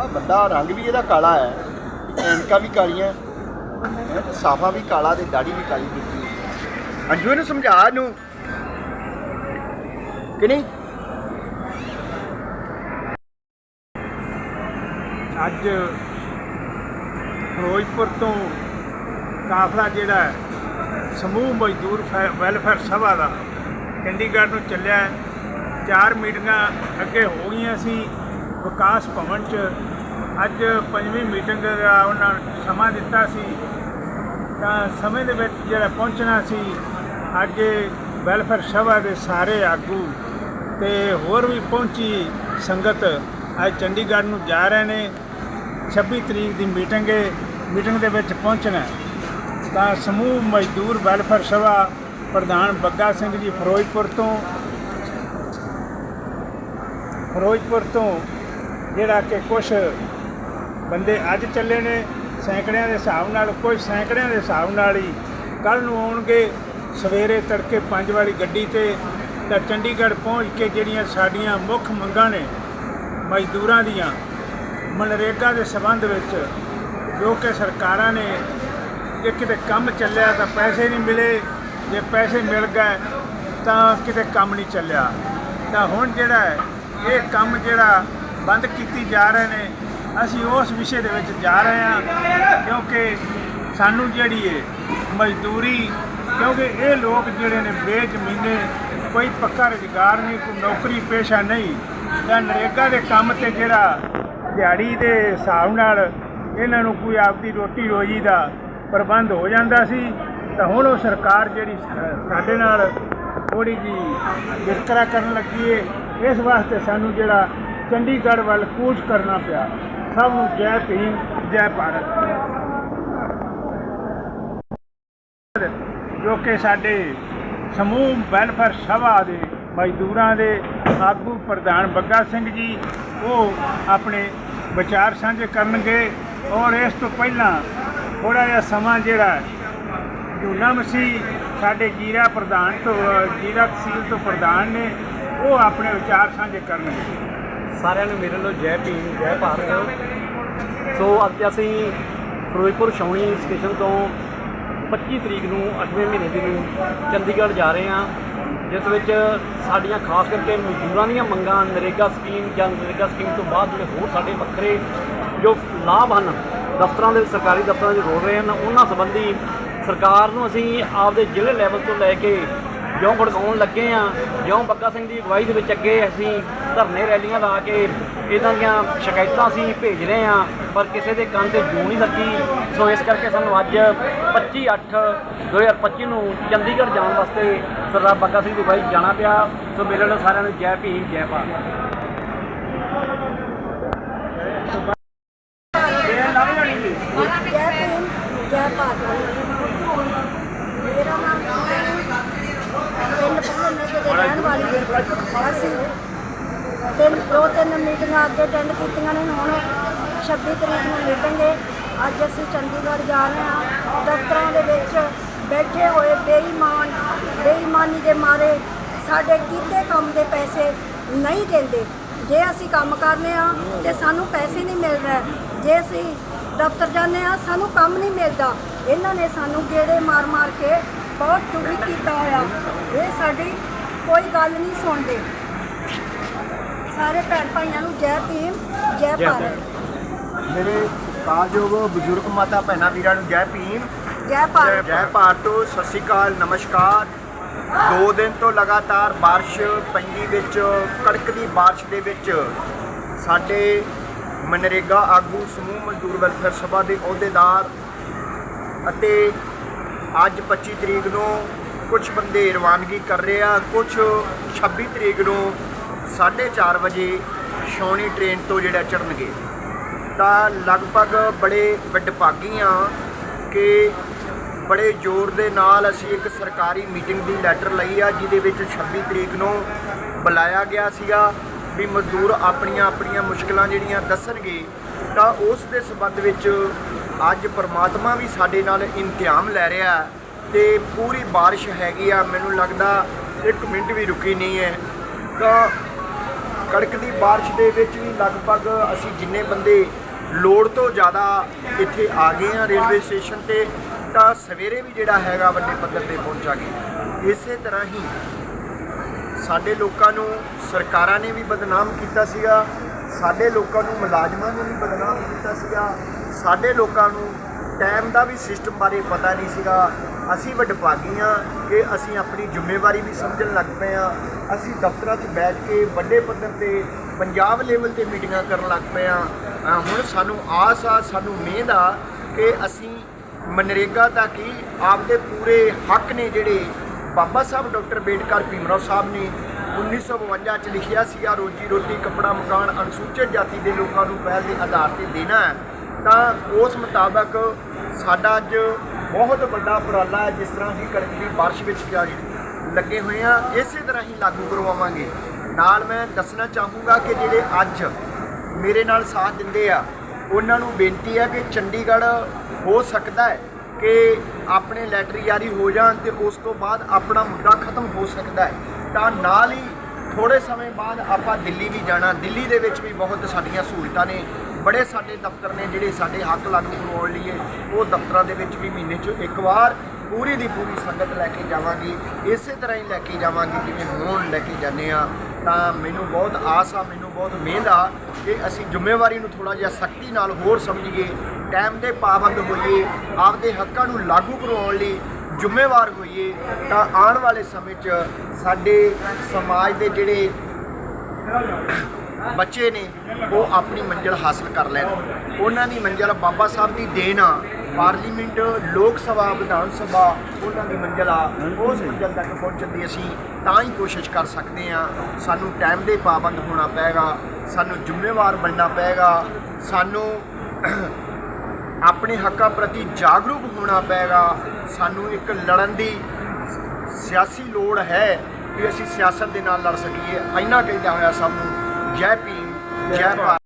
ਆ ਬੰਦਾ ਰੰਗ ਵੀ ਇਹਦਾ ਕਾਲਾ ਹੈ ਐਨਕਾਂ ਵੀ ਕਾਲੀਆਂ ਸਾਫਾ ਵੀ ਕਾਲਾ ਤੇ ਦਾੜੀ ਵੀ ਕਾਲੀ ਕੀਤੀ ਅੰਜੂ ਨੂੰ ਸਮਝਾ ਇਹਨੂੰ। ਕਿ ਨਹੀਂ? ਅੱਜ ਫਿਰੋਜ਼ਪੁਰ ਤੋਂ ਕਾਫਲਾ ਜਿਹੜਾ ਹੈ, ਸਮੂਹ ਮਜ਼ਦੂਰ ਫੈ- ਵੈਲਫੇਅਰ ਸਭਾ ਦਾ ਚੰਡੀਗੜ੍ਹ ਨੂੰ ਚੱਲਿਆ ਚਾਰ ਮੀਟਿੰਗਾਂ ਅੱਗੇ ਹੋ ਗਈਆਂ ਸੀ ਵਿਕਾਸ ਭਵਨ 'ਚ ਅੱਜ ਪੰਜਵੀਂ ਮੀਟਿੰਗ ਦਾ ਉਹਨਾਂ ਸਮਾਂ ਦਿੱਤਾ ਸੀ। ਤਾਂ ਸਮੇਂ ਦੇ ਵਿੱਚ ਜਿਹੜਾ ਪਹੁੰਚਣਾ ਸੀ, ਅੱਜ ਵੈਲਫੇਅਰ ਸਭਾ ਦੇ ਸਾਰੇ ਆਗੂ ਤੇ ਹੋਰ ਵੀ ਪਹੁੰਚੀ ਸੰਗਤ ਅੱਜ ਚੰਡੀਗੜ੍ਹ ਨੂੰ ਜਾ ਰਹੇ ਨੇ। 26 ਤਰੀਕ ਦੀ ਮੀਟਿੰਗ ਹੈ, ਮੀਟਿੰਗ ਦੇ ਵਿੱਚ ਪਹੁੰਚਣਾ ਤਾਂ ਸਮੂਹ ਮਜ਼ਦੂਰ ਵੈਲਫੇਅਰ ਸਭਾ ਪ੍ਰਧਾਨ ਬੱਗਾ ਸਿੰਘ ਜੀ ਫਿਰੋਜ਼ਪੁਰ ਤੋਂ ਫਿਰੋਜ਼ਪੁਰ ਤੋਂ ਜਿਹੜਾ ਕਿ ਕੁਝ ਬੰਦੇ ਅੱਜ ਚੱਲੇ ਨੇ ਸੈਂਕੜਿਆਂ ਦੇ ਹਿਸਾਬ ਨਾਲ ਕੁਝ ਸੈਂਕੜਿਆਂ ਦੇ ਹਿਸਾਬ ਨਾਲ ਹੀ ਕੱਲ ਨੂੰ ਆਉਣਗੇ ਸਵੇਰੇ ਤੜਕੇ 5 ਵਾਲੀ ਗੱਡੀ ਤੇ ਤਾਂ ਚੰਡੀਗੜ੍ਹ ਪਹੁੰਚ ਕੇ ਜਿਹੜੀਆਂ ਸਾਡੀਆਂ ਮੁੱਖ ਮੰਗਾਂ ਨੇ ਮਜ਼ਦੂਰਾਂ ਦੀਆਂ, ਮਨਰੇਗਾ ਦੇ ਸਬੰਧ ਵਿੱਚ ਜੋ ਕਿ ਸਰਕਾਰਾਂ ਨੇ ਜੇ ਕਿਤੇ ਕੰਮ ਚੱਲਿਆ ਤਾਂ ਪੈਸੇ ਨਹੀਂ ਮਿਲੇ, ਜੇ ਪੈਸੇ ਮਿਲ ਗਏ ਤਾਂ ਕਿਤੇ ਕੰਮ ਨਹੀਂ ਚੱਲਿਆ। ਤਾਂ ਹੁਣ ਜਿਹੜਾ ਇਹ ਕੰਮ ਜਿਹੜਾ ਬੰਦ ਕੀਤੀ ਜਾ ਰਹੇ ਨੇ ਅਸੀਂ ਉਸ ਵਿਸ਼ੇ ਦੇ ਵਿੱਚ ਜਾ ਰਹੇ ਹਾਂ, ਕਿਉਂਕਿ ਸਾਨੂੰ ਜਿਹੜੀ ਹੈ ਮਜ਼ਦੂਰੀ, ਕਿਉਂਕਿ ਇਹ ਲੋਕ ਜਿਹੜੇ ਨੇ ਬੇਜ਼ਮੀਨੇ, ਕੋਈ ਪੱਕਾ ਰੁਜ਼ਗਾਰ ਨਹੀਂ, ਕੋਈ ਨੌਕਰੀ ਪੇਸ਼ਾ ਨਹੀਂ। ਤਾਂ ਨਰੇਗਾ ਦੇ ਕੰਮ ਤੇ ਜਿਹੜਾ ਦਿਹਾੜੀ ਦੇ ਹਿਸਾਬ ਨਾਲ ਇਹਨਾਂ ਨੂੰ ਕੋਈ ਆਪਦੀ ਰੋਟੀ ਰੋਜੀ ਦਾ ਪ੍ਰਬੰਧ ਹੋ ਜਾਂਦਾ ਸੀ, ਤਾਂ ਹੁਣ ਉਹ ਸਰਕਾਰ ਜਿਹੜੀ ਸਾਡੇ ਨਾਲ ਥੋੜੀ ਜੀ ਵਿਤਕਰਾ ਕਰਨ ਲੱਗੀ ਏ। ਇਸ ਵਾਸਤੇ ਸਾਨੂੰ ਜਿਹੜਾ ਚੰਡੀਗੜ੍ਹ ਵੱਲ ਕੂਚ ਕਰਨਾ ਪਿਆ। ਸਭ ਨੂੰ ਜੈ ਭੀਮ ਜੈ ਭਾਰਤ ਜੋ ਕਿ ਸਾਡੇ ਸਮੂਹ ਵੈਲਫੇਅਰ ਸਭਾ ਦੇ ਮਜ਼ਦੂਰਾਂ ਦੇ ਆਗੂ ਪ੍ਰਧਾਨ ਬੱਗਾ ਸਿੰਘ ਜੀ ਉਹ ਆਪਣੇ ਵਿਚਾਰ ਸਾਂਝੇ ਕਰਨਗੇ ਔਰ ਇਸ ਤੋਂ ਪਹਿਲਾਂ ਥੋੜਾ ਜਿਹਾ ਸਮਾਂ ਜਿਹੜਾ ਜੂਨਾ ਮਸੀਹ ਸਾਡੇ ਜੀਰਾ ਪ੍ਰਧਾਨ ਤੋਂ ਜੀਰਾ ਤਹਿਸੀਲ ਤੋਂ ਪ੍ਰਧਾਨ ਨੇ ਉਹ ਆਪਣੇ ਵਿਚਾਰ ਸਾਂਝੇ ਕਰਨਗੇ ਸਾਰਿਆਂ ਨੂੰ ਮੇਰੇ ਵੱਲੋਂ ਜੈ ਭੀਮ, ਜੈ ਭਾਰਤ। ਸੋ ਅੱਜ ਅਸੀਂ ਫਿਰੋਜ਼ਪੁਰ ਛਾਉਣੀ ਸਟੇਸ਼ਨ ਤੋਂ 25 ਤਰੀਕ ਨੂੰ 8ਵੇਂ ਮਹੀਨੇ ਦੀ ਨੂੰ ਚੰਡੀਗੜ੍ਹ ਜਾ ਰਹੇ ਹਾਂ, ਜਿਸ ਵਿੱਚ ਸਾਡੀਆਂ ਖਾਸ ਕਰਕੇ ਮਜ਼ਦੂਰਾਂ ਦੀਆਂ ਮੰਗਾਂ, ਨਰੇਗਾ ਸਕੀਮ ਜਾਂ ਨਰੇਗਾ ਸਕੀਮ ਤੋਂ ਬਾਅਦ ਜਿਹੜੇ ਹੋਰ ਸਾਡੇ ਵੱਖਰੇ ਜੋ ਲਾਭ ਹਨ, ਦਫ਼ਤਰਾਂ ਦੇ, ਸਰਕਾਰੀ ਦਫ਼ਤਰਾਂ 'ਚ ਰੋਲ ਰਹੇ ਹਨ, ਉਹਨਾਂ ਸੰਬੰਧੀ ਸਰਕਾਰ ਨੂੰ ਅਸੀਂ ਆਪਦੇ ਜ਼ਿਲ੍ਹੇ ਲੈਵਲ ਤੋਂ ਲੈ ਕੇ ਜਿਉਂ ਭੜਕਾਉਣ ਲੱਗੇ ਆ, ਜਿਉਂ ਬੱਗਾ ਸਿੰਘ ਦੀ ਅਗਵਾਈ ਦੇ ਵਿੱਚ ਅੱਗੇ ਅਸੀਂ ਧਰਨੇ ਰੈਲੀਆਂ ਲਾ ਕੇ ਇਹਨਾਂ ਦੀਆਂ ਸ਼ਿਕਾਇਤਾਂ ਅਸੀਂ ਭੇਜ ਰਹੇ ਆ, ਪਰ ਕਿਸੇ ਦੇ ਕੰਨ ਤੇ ਜੂ ਨਹੀਂ ਲੱਗੀ। ਸੋ ਇਸ ਕਰਕੇ ਸਾਨੂੰ ਅੱਜ 25 8 2025 ਨੂੰ ਚੰਡੀਗੜ੍ਹ ਜਾਣ ਵਾਸਤੇ ਸਰਦਾਰ ਬੱਗਾ ਸਿੰਘ ਦੀ ਅਗਵਾਈ ਜਾਣਾ ਪਿਆ। ਸੋ ਮੇਰੇ ਵੱਲੋਂ ਸਾਰਿਆਂ ਨੂੰ ਜੈ ਭੀਮ, ਜੈ ਭਾਰਤ ਜੈ ਭੀਮ ਜੈ ਭਾਰਤ ਮੇਰਾ ਨਾਮ ਪਿੰਡ ਭੰਨੇ ਦੇ ਰਹਿਣ ਵਾਲੀ ਅਸੀਂ ਤਿੰਨ, ਦੋ, ਤਿੰਨ ਮੀਟਿੰਗਾਂ ਅੱਗੇ ਅਟੈਂਡ ਕੀਤੀਆਂ ਨੇ। ਹੁਣ 26 ਤਰੀਕ ਨੂੰ ਮੀਟਿੰਗ ਹੈ ਅੱਜ ਅਸੀਂ ਚੰਡੀਗੜ੍ਹ ਜਾ ਰਹੇ ਹਾਂ। ਦਫ਼ਤਰਾਂ ਦੇ ਵਿੱਚ ਬੈਠੇ ਹੋਏ ਬੇਈਮਾਨ, ਬੇਈਮਾਨੀ ਦੇ ਮਾਰੇ ਸਾਡੇ ਕੀਤੇ ਕੰਮ ਦੇ ਪੈਸੇ ਨਹੀਂ ਦਿੰਦੇ। ਜੇ ਅਸੀਂ ਕੰਮ ਕਰਨੇ ਆ ਤੇ ਸਾਨੂੰ ਪੈਸੇ ਨਹੀਂ ਮਿਲ ਰਹੇ। ਜੇ ਅਸੀਂ ਦਫ਼ਤਰ ਜਾਂਦੇ ਆ ਸਾਨੂੰ ਕੰਮ ਨਹੀਂ ਮਿਲਦਾ। ਇਹਨਾਂ ਨੇ ਸਾਨੂੰ ਗੇੜੇ ਮਾਰ ਮਾਰ ਕੇ ਬਹੁਤ ਦੁਖੀ ਕੀਤਾ ਹੋਇਆ। ਇਹ ਸਾਡੀ ਕੋਈ ਗੱਲ ਨਹੀਂ ਸੁਣਦੇ। ਸਾਰੇ ਭੈਣ ਭਾਈਆਂ ਨੂੰ ਜੈ ਭੀਮ ਜੈ ਭਾਰਤ। ਮੇਰੇ ਕਾਲਯੋਗ ਬਜ਼ੁਰਗ ਮਾਤਾ ਭੈਣਾਂ ਵੀਰਾਂ ਨੂੰ ਜੈ ਭੀਮ ਜੈ ਭਾਰਤ। ਜੈ ਭਾਰਤ ਸਤਿ ਸ਼੍ਰੀ ਅਕਾਲ ਨਮਸਕਾਰ। ਦੋ ਦਿਨ ਤੋਂ ਲਗਾਤਾਰ ਬਾਰਿਸ਼ ਪੈਂਦੀ ਵਿੱਚ ਕੜਕਦੀ ਬਾਰਿਸ਼ ਦੇ ਵਿੱਚ ਸਾਡੇ ਮਨਰੇਗਾ ਆਗੂ ਸਮੂਹ ਮਜ਼ਦੂਰ ਵੈਲਫੇਅਰ ਸਭਾ ਦੇ ਅਹੁਦੇਦਾਰ ਅਤੇ ਅੱਜ 25 ਤਰੀਕ ਨੂੰ ਕੁਝ ਬੰਦੇ ਰਵਾਨਗੀ ਕਰ ਰਹੇ ਆ। ਕੁਝ 26 ਤਰੀਕ ਨੂੰ 4:30 ਵਜੇ ਸ਼ੌਣੀ ਟ੍ਰੇਨ ਤੋਂ ਜਿਹੜਾ ਚੜਨਗੇ ਤਾਂ ਲਗਭਗ ਬੜੇ ਵਡਭਾਗੀ ਆ ਕਿ ਬੜੇ ਜ਼ੋਰ ਦੇ ਨਾਲ ਅਸੀਂ ਇੱਕ ਸਰਕਾਰੀ ਮੀਟਿੰਗ ਦੀ ਲੈਟਰ ਲਈ ਆ, ਜਿਹਦੇ ਵਿੱਚ 26 ਤਰੀਕ ਨੂੰ ਬੁਲਾਇਆ ਗਿਆ ਸੀਗਾ ਵੀ ਮਜ਼ਦੂਰ ਆਪਣੀਆਂ ਆਪਣੀਆਂ ਮੁਸ਼ਕਲਾਂ ਜਿਹੜੀਆਂ ਦੱਸਣਗੇ। ਤਾਂ ਉਸ ਦੇ ਸਬੰਧ ਵਿੱਚ ਅੱਜ ਪਰਮਾਤਮਾ ਵੀ ਸਾਡੇ ਨਾਲ ਇੰਤਜ਼ਾਮ ਲੈ ਰਿਹਾ। ਹੈ ਤੇ ਪੂਰੀ ਬਾਰਿਸ਼ ਹੈਗੀ ਆ, ਮੈਨੂੰ ਲੱਗਦਾ ਇੱਕ ਮਿੰਟ ਵੀ ਰੁਕੀ ਨਹੀਂ ਹੈ। ਤਾਂ ਕੜਕਦੀ ਬਾਰਿਸ਼ ਦੇ ਵਿੱਚ ਵੀ ਲਗਭਗ ਅਸੀਂ ਜਿੰਨੇ ਬੰਦੇ ਲੋੜ ਤੋਂ ਜ਼ਿਆਦਾ ਇੱਥੇ ਆ ਗਏ ਆ ਰੇਲਵੇ ਸਟੇਸ਼ਨ ਤੇ, ਤਾਂ ਸਵੇਰੇ ਵੀ ਜਿਹੜਾ ਹੈਗਾ ਵੱਡੇ ਪੱਧਰ ਤੇ ਪਹੁੰਚਾਂਗੇ ਇਸੇ ਤਰ੍ਹਾਂ ਹੀ ਸਾਡੇ ਲੋਕਾਂ ਨੂੰ ਸਰਕਾਰਾਂ ਨੇ ਵੀ ਬਦਨਾਮ ਕੀਤਾ ਸੀਗਾ, ਸਾਡੇ ਲੋਕਾਂ ਨੂੰ ਮੁਲਾਜ਼ਮਾਂ ਨੇ ਵੀ ਬਦਨਾਮ ਕੀਤਾ ਸੀਗਾ, ਸਾਡੇ ਲੋਕਾਂ ਨੂੰ ਟਾਈਮ ਦਾ ਵੀ ਸਿਸਟਮ ਬਾਰੇ ਪਤਾ ਨਹੀਂ ਸੀਗਾ। ਅਸੀਂ ਵਡਭਾਗੀ ਹਾਂ ਕਿ ਅਸੀਂ ਆਪਣੀ ਜ਼ਿੰਮੇਵਾਰੀ ਵੀ ਸਮਝਣ ਲੱਗ ਪਏ ਹਾਂ। ਅਸੀਂ ਦਫ਼ਤਰਾਂ 'ਚ ਬੈਠ ਕੇ ਵੱਡੇ ਪੱਧਰ ਤੇ ਪੰਜਾਬ ਲੈਵਲ ਤੇ ਮੀਟਿੰਗਾਂ ਕਰਨ ਲੱਗ ਪਏ ਹਾਂ। ਹੁਣ ਸਾਨੂੰ ਆਸ ਆ, ਸਾਨੂੰ ਉਮੀਦ ਆ ਕਿ ਅਸੀਂ ਮਨਰੇਗਾ ਦਾ ਕੀ ਆਪਦੇ ਪੂਰੇ ਹੱਕ ਨੇ ਜਿਹੜੇ ਬਾਬਾ ਸਾਹਿਬ, ਡਾਕਟਰ ਬੇਡਕਰ ਭੀਮਰਾਓ ਸਾਹਿਬ ਨੇ 1952 ਚ ਲਿਖਿਆ ਸੀਗਾ, ਰੋਜੀ ਰੋਟੀ, ਕੱਪੜਾ ਮਕਾਨ ਅਨੁਸੂਚਿਤ ਜਾਤੀ ਦੇ ਲੋਕਾਂ ਨੂੰ ਪਹਿਲ ਦੇ ਆਧਾਰ ਤੇ ਦੇਣਾ ਹੈ। ਤਾਂ ਉਸ ਮੁਤਾਬਕ ਸਾਡਾ ਅੱਜ ਬਹੁਤ ਵੱਡਾ ਉਪਰਾਲਾ ਹੈ, ਜਿਸ ਤਰ੍ਹਾਂ ਹੀ ਕਣਕ ਦੀ ਬਾਰਿਸ਼ ਵਿੱਚ ਜਾ- ਲੱਗੇ ਹੋਏ ਆ ਇਸੇ ਤਰ੍ਹਾਂ ਹੀ ਲਾਗੂ ਕਰਵਾਵਾਂਗੇ। ਨਾਲ ਮੈਂ ਦੱਸਣਾ ਚਾਹੂੰਗਾ ਕਿ ਜਿਹੜੇ ਅੱਜ ਮੇਰੇ ਨਾਲ ਸਾਥ ਦਿੰਦੇ ਆ, ਉਹਨਾਂ ਨੂੰ ਬੇਨਤੀ ਹੈ ਕਿ ਚੰਡੀਗੜ੍ਹ ਹੋ ਸਕਦਾ ਹੈ ਕਿ ਆਪਣੇ ਲੈਟਰ ਜਾਰੀ ਹੋ ਜਾਣ ਤੇ ਉਸ ਤੋਂ ਬਾਅਦ ਆਪਣਾ ਮੁੱਦਾ ਖਤਮ ਹੋ ਸਕਦਾ ਹੈ। ਤਾਂ ਨਾਲ ਹੀ ਥੋੜੇ ਸਮੇਂ ਬਾਅਦ ਆਪਾਂ ਦਿੱਲੀ ਵੀ ਜਾਣਾ, ਦਿੱਲੀ ਦੇ ਵਿੱਚ ਵੀ ਬਹੁਤ ਸਾਡੀਆਂ ਸਹੂਲਤਾਂ ਨੇ। ਬੜੇ ਸਾਡੇ ਦਫ਼ਤਰ ਨੇ ਜਿਹੜੇ ਸਾਡੇ ਹੱਕ ਲਾਗੂ ਕਰਵਾਉਣ ਲਈ ਉਹ ਦਫ਼ਤਰਾਂ ਦੇ ਵਿੱਚ ਵੀ ਮਹੀਨੇ 'ਚ ਇੱਕ ਵਾਰ ਪੂਰੀ ਦੀ ਪੂਰੀ ਸੰਗਤ ਲੈ ਕੇ ਜਾਵਾਂਗੇ, ਇਸੇ ਤਰ੍ਹਾਂ ਹੀ ਲੈ ਕੇ ਜਾਵਾਂਗੇ ਜਿਵੇਂ ਹੁਣ ਲੈ ਕੇ ਜਾਂਦੇ ਆ ਤਾਂ ਮੈਨੂੰ ਬਹੁਤ ਆਸ ਆ, ਮੈਨੂੰ ਬਹੁਤ ਉਮੀਦ ਆ ਕਿ ਅਸੀਂ ਜ਼ਿੰਮੇਵਾਰੀ ਨੂੰ ਥੋੜਾ ਜਿਹਾ ਸਖਤੀ ਨਾਲ ਹੋਰ ਸਮਝੀਏ, ਟਾਈਮ ਦੇ ਪਾਬੰਦ ਹੋਈਏ, ਆਪਦੇ ਹੱਕਾਂ ਨੂੰ ਲਾਗੂ ਕਰਵਾਉਣ ਲਈ ਜ਼ਿੰਮੇਵਾਰ ਹੋਈਏ, ਤਾਂ ਆਉਣ ਵਾਲੇ ਸਮੇਂ 'ਚ ਸਾਡੇ ਸਮਾਜ ਦੇ ਜਿਹੜੇ ਬੱਚੇ ਨੇ ਉਹ ਆਪਣੀ ਮੰਜ਼ਿਲ ਹਾਸਲ ਕਰ ਲੈਣ। ਉਹਨਾਂ ਦੀ ਮੰਜ਼ਿਲ ਬਾਬਾ ਸਾਹਿਬ ਦੀ ਦੇਣ ਆ। ਪਾਰਲੀਮੈਂਟ ਲੋਕ ਸਭਾ ਵਿਧਾਨ ਸਭਾ ਉਹਨਾਂ ਦੀ ਮੰਜ਼ਿਲ ਆ। ਉਸ ਮੰਜ਼ਿਲ ਤੱਕ ਪਹੁੰਚਣ ਦੀ ਅਸੀਂ ਤਾਂ ਹੀ ਕੋਸ਼ਿਸ਼ ਕਰ ਸਕਦੇ ਆ ਸਾਨੂੰ ਟਾਈਮ ਦੇ ਪਾਬੰਦ ਹੋਣਾ ਪਏਗਾ। ਸਾਨੂੰ ਜ਼ਿੰਮੇਵਾਰ ਬਣਨਾ ਪਏਗਾ। ਸਾਨੂੰ ਆਪਣੇ ਹੱਕਾਂ ਪ੍ਰਤੀ ਜਾਗਰੂਕ ਹੋਣਾ ਪਏਗਾ। ਸਾਨੂੰ ਇੱਕ ਲੜਨ ਦੀ ਸਿਆਸੀ ਲੋੜ ਹੈ ਕਿ ਅਸੀਂ ਸਿਆਸਤ ਦੇ ਨਾਲ ਲੜ ਸਕੀਏ। ਇੰਨਾ ਕਹਿੰਦਾ ਹੋਇਆ ਸਭ ਨੂੰ। ਜੈ ਭੀਮ ਜੈ ਭਾਰਤ